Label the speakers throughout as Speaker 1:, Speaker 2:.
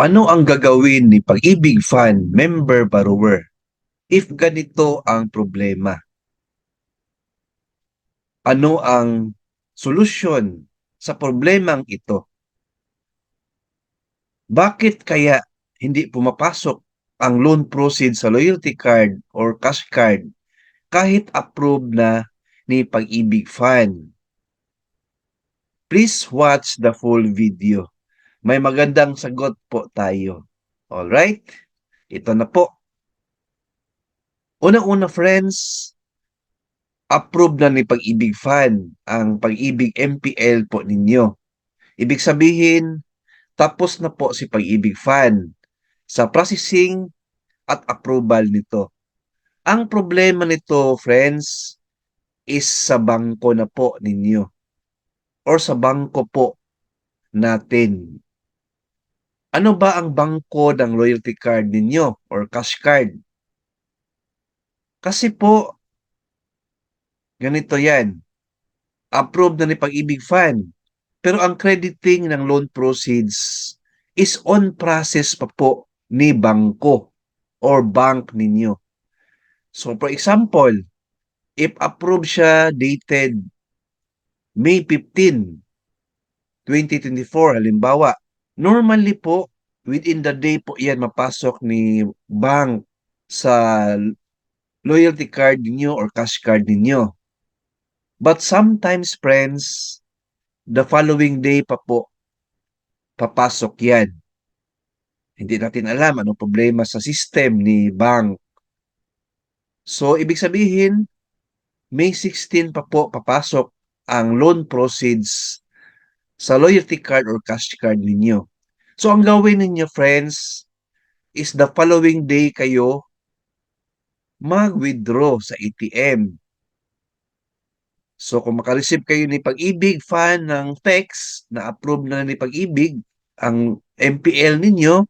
Speaker 1: Ano ang gagawin ni Pag-ibig Fan member borrower if ganito ang problema? Ano ang solusyon sa problemang ito? Bakit kaya hindi pumapasok ang loan proceeds sa loyalty card or cash card kahit approved na ni Pag-ibig Fan? Please watch the full video. May magandang sagot po tayo. Alright? Ito na po. Unang-una friends, approved na ni Pag-ibig Fan ang Pag-ibig MPL po ninyo. Ibig sabihin, tapos na po si Pag-ibig Fan sa processing at approval nito. Ang problema nito, friends, is sa bangko na po ninyo or sa bangko po natin. Ano ba ang bangko ng loyalty card ninyo or cash card? Kasi po, ganito yan. Approved na ni Pag-ibig Fan. Pero ang crediting ng loan proceeds is on process pa po ni bangko or bank ninyo. So for example, if approved siya dated May 15, 2024 halimbawa, normally po within the day po yan mapasok ni bank sa loyalty card ninyo or cash card ninyo. But sometimes friends, the following day pa po papasok yan. Hindi natin alam anong problema sa system ni bank. So, ibig sabihin, May 16 pa po papasok ang loan proceeds sa loyalty card or cash card ninyo. So, ang gawin ninyo, friends, is the following day kayo mag-withdraw sa ATM. So, kung makareceive kayo ni Pag-ibig fan ng text na approve na ni Pag-ibig ang MPL ninyo,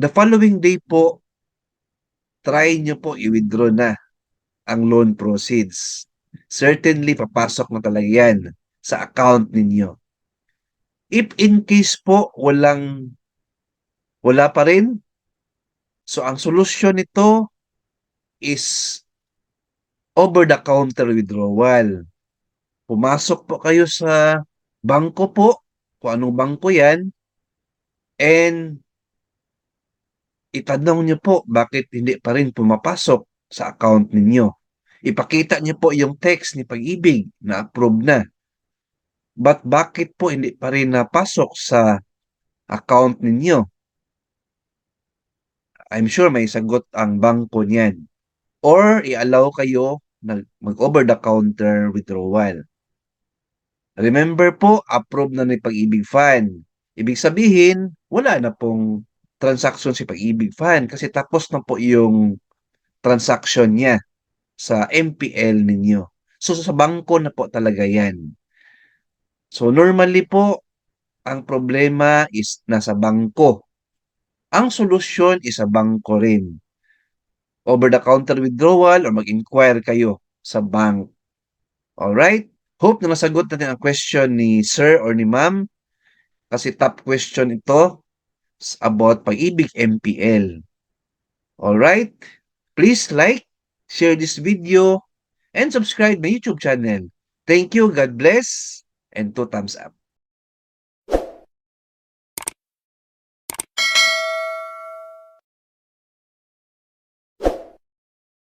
Speaker 1: the following day po, try nyo po i-withdraw na ang loan proceeds. Certainly, papasok na talaga yan sa account ninyo. If in case po walang wala pa rin, so ang solusyon nito is over-the-counter withdrawal. Pumasok po kayo sa bangko po, kung anong bangko yan, and itanong nyo po bakit hindi pa rin pumapasok sa account ninyo. Ipakita nyo po yung text ni Pag-ibig na approve na. But bakit po hindi pa rin napasok sa account ninyo? I'm sure may sagot ang bangko niyan. Or i-allow kayo mag-over-the-counter withdrawal. Remember po, approve na ni Pag-ibig Fan. Ibig sabihin, wala na pong transaction si Pag-ibig Fan kasi tapos na po yung transaction niya sa MPL ninyo. So sa bangko na po talaga yan. So normally po, ang problema is nasa bangko. Ang solusyon is sa bangko rin. Over-the-counter withdrawal or mag-inquire kayo sa bank. Alright? Hope na nasagot natin ang question ni sir or ni ma'am. Kasi top question ito about pag-ibig MPL. Alright? Please like, share this video, and subscribe my YouTube channel. Thank you, God bless, and two thumbs up.